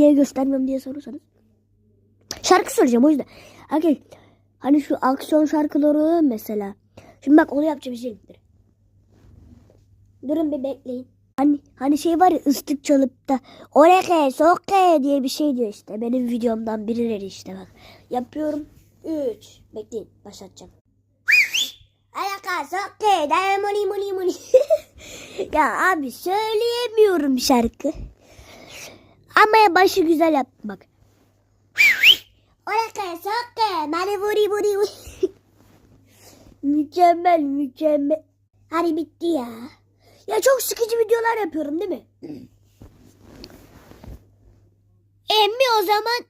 niye göstermiyorum diye sorarsanız. Şarkı söyleyeceğim o yüzden. Arkadaşlar hani şu aksiyon şarkıları mesela. Şimdi bak onu yapacağım şimdi. Durun bir bekleyin. Hani, hani şey var ya ıslık çalıp da oreke sokke diye bir şey diyor işte. Benim videomdan birileri işte bak. Yapıyorum. 3. Bekleyin başlatacağım. Alaka sokke muni muni muni. ya abi söyleyemiyorum şarkı. Ama başı güzel yap bak. Oraka sokke mani vuri vuri vuri. mükemmel mükemmel. Hadi bitti ya. Ya çok sıkıcı videolar yapıyorum değil mi? Emmi o zaman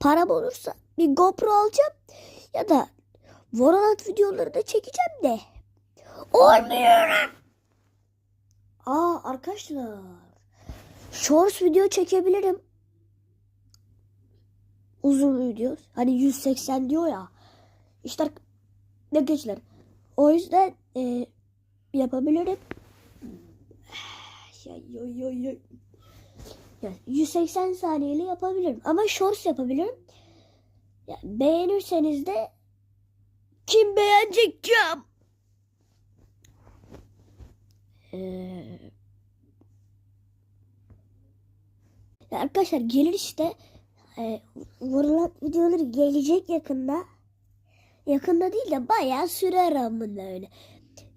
param olursa bir GoPro alacağım ya da Valorant videoları da çekeceğim de. Olmuyor. Aa arkadaşlar. Shorts video çekebilirim. Uzun video. Hani 180 diyor ya. İşte ne geçler. O yüzden e, yapabilirim. Ya, yo, yo, yo. Ya, 180 saniyeli yapabilirim. Ama shorts yapabilirim. Ya, beğenirseniz de kim beğenecek cam? Ee, ya arkadaşlar gelir işte e, vurulan videoları gelecek yakında. Yakında değil de bayağı sürer amına öyle.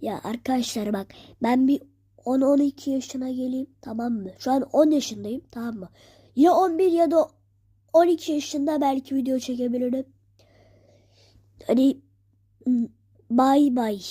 Ya arkadaşlar bak ben bir 10-12 yaşına geleyim tamam mı? Şu an 10 yaşındayım tamam mı? Ya 11 ya da 12 yaşında belki video çekebilirim. Hani bay bay.